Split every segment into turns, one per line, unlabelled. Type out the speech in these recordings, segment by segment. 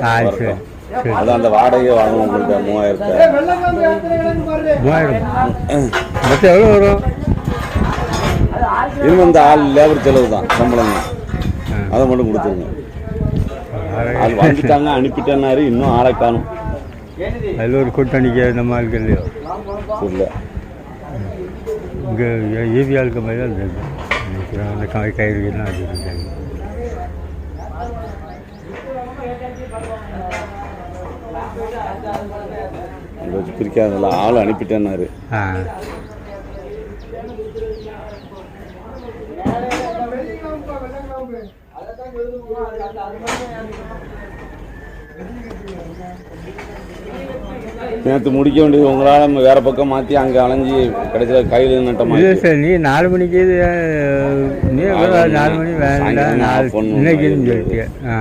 ஆ சரி
வரட்டும்.
சரி
அதான் அந்த வாடகையை வாங்கணும் உங்களுக்கு மூவாயிரத்தை
மூவாயிரம் மொத்தம் எவ்வளோ வரும்
இன்னும் இந்த ஆள் லேபர் செலவு தான் சம்பளம் தான் அதை மட்டும் கொடுத்துருங்க ஆள் வந்துட்டாங்க அனுப்பிட்டேன்னாரு இன்னும் ஆளை காணும்
அதில் ஒரு கூட்டணிக்கு நம்ம ஆளுக்கு இல்லையோ
புரியல
இங்கே ஏபி ஆளுக்கு மாதிரி தான். அந்த கை கயிறுலாம் அது
வச்சு பிரிக்காதல்ல ஆள் அனுப்பிட்டேன்னாரு. நேற்று முடிக்க வேண்டியது உங்களால் நம்ம வேற பக்கம் மாற்றி அங்கே அலைஞ்சி கடைசியில் கையில் நட்டமா
இல்லை சார் நீ நாலு மணிக்கு நீ நாலு மணி வேண்டாம் நாலு. இன்னைக்குன்னு சொல்லிட்டு ஆ.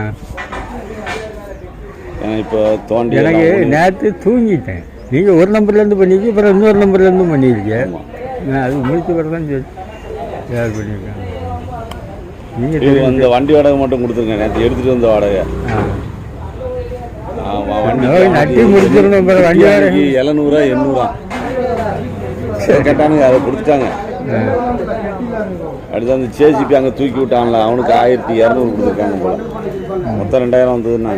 ஏன்னா இப்போ தோண்டி
எனக்கு நேற்று தூங்கிட்டேன். நீங்கள் ஒரு நம்பர்லேருந்து பண்ணிக்க அப்புறம் இன்னொரு நம்பர்லேருந்து பண்ணியிருக்கீங்க நான் அது முடிச்ச பிறகு தான் சொல்லி யார் பண்ணியிருக்கேன் நீங்கள்
இது அந்த வண்டி வாடகை மட்டும் கொடுத்துருங்க நேற்று எடுத்துகிட்டு வந்த வாடகை.
நட்டி அப்புறம் வண்டி வாடகை.
எழுநூறுவா எண்ணூறுவா. கேட்டானுங்க அதை கொடுத்துட்டாங்க. அடுத்து அந்த சேசிபி அங்கே தூக்கி விட்டான்ல. அவனுக்கு ஆயிரத்தி இரநூறு கொடுத்துருக்காங்க போல. மொத்தம் ரெண்டாயிரம் வந்ததுன்னா.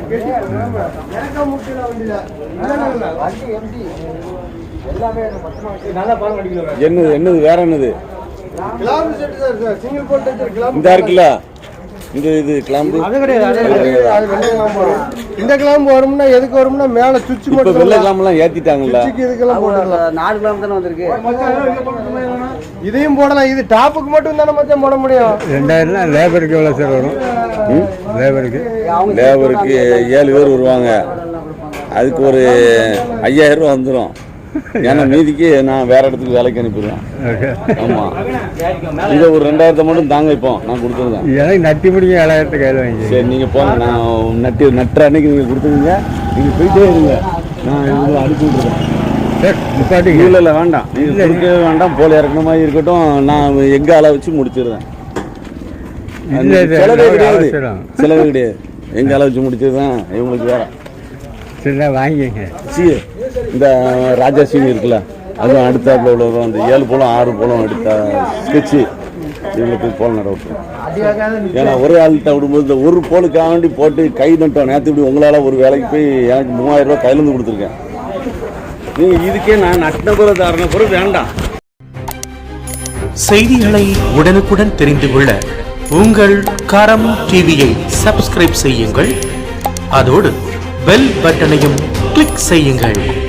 என்னது என்னது வேற என்னது? இந்த இருக்குல்ல இந்த இது கிளம்பு.
அது கிடையாது அது வெள்ளை கிளாம்பு வரும். இந்த கிளாம்பு வரும்னா எதுக்கு வரும்னா மேல சுவிட்ச்
இப்போ
மட்டும்
வெள்ளை கிளம்புலாம் ஏத்திட்டாங்கல்ல.
சுவிட்சுக்கு இதுக்கெல்லாம் போட்டுக்கலாம்.
நாலு கிலோமீட்டர் தானே வந்திருக்கு.
இதையும் போடலாம். இது டாப்புக்கு மட்டும் தானே மச்சான் போட முடியும்.
ரெண்டாயிரம்னா லேபருக்கு எவ்வளோ சார் வரும்? லேபருக்கு.
லேபருக்கு ஏழு பேர் வருவாங்க. அதுக்கு ஒரு ஐயாயிரம் ரூபா வந்துடும் ஏன்னா மீதிக்கு நான் வேற இடத்துக்கு வேலைக்கு அனுப்பிடுவேன். ஆமா. இதை ஒரு ரெண்டாயிரத்தை மட்டும் தாங்க இப்போ நான் கொடுத்துருந்தேன்.
எனக்கு நட்டி முடிங்க ஏழாயிரத்து கையில் வாங்கி
சரி நீங்க போங்க நான் நட்டு நட்டுற அன்னைக்கு நீங்க கொடுத்துருங்க. நீங்க போயிட்டே இருங்க. நான் இதில் அனுப்பி விட்டுருக்கேன்
சார்
இல்லை இல்லை வேண்டாம். நீங்க கொடுக்கவே வேண்டாம். போல இறக்குன மாதிரி இருக்கட்டும். நான் எங்க அளவு வச்சு முடிச்சிடுறேன்.
சார்
செலவே கிடையாது. செலவே கிடையாது. எங்க அளவு வச்சு முடிச்சிடுறேன். இவங்களுக்கு வேற
சரி வாங்கிங்க
சி. இந்த ராஜா சீனி இருக்குல்ல அதுவும் அடுத்தாப்புல உள்ளதும் அந்த ஏழு போலம் ஆறு போலம் எடுத்த ஸ்கெட்சு இவங்களுக்கு போல் நட விட்டுரும் ஏன்னா ஒரு ஆள்கிட்ட விடும்போது இந்த ஒரு போலுக்காக வேண்டி போட்டு கை நட்டோம் நேற்று இப்படி உங்களால் ஒரு வேலைக்கு போய் எனக்கு மூவாயிரம் ரூபா கையிலேருந்து கொடுத்துருக்கேன். நீங்கள் இதுக்கே நான் நட்டின பிறகு தாரண பிறகு வேண்டாம்.
செய்திகளை உடனுக்குடன் தெரிந்து கொள்ள உங்கள் கரம் டிவியை சப்ஸ்கிரைப் செய்யுங்கள். அதோடு பெல் பட்டனையும் கிளிக் செய்யுங்கள்.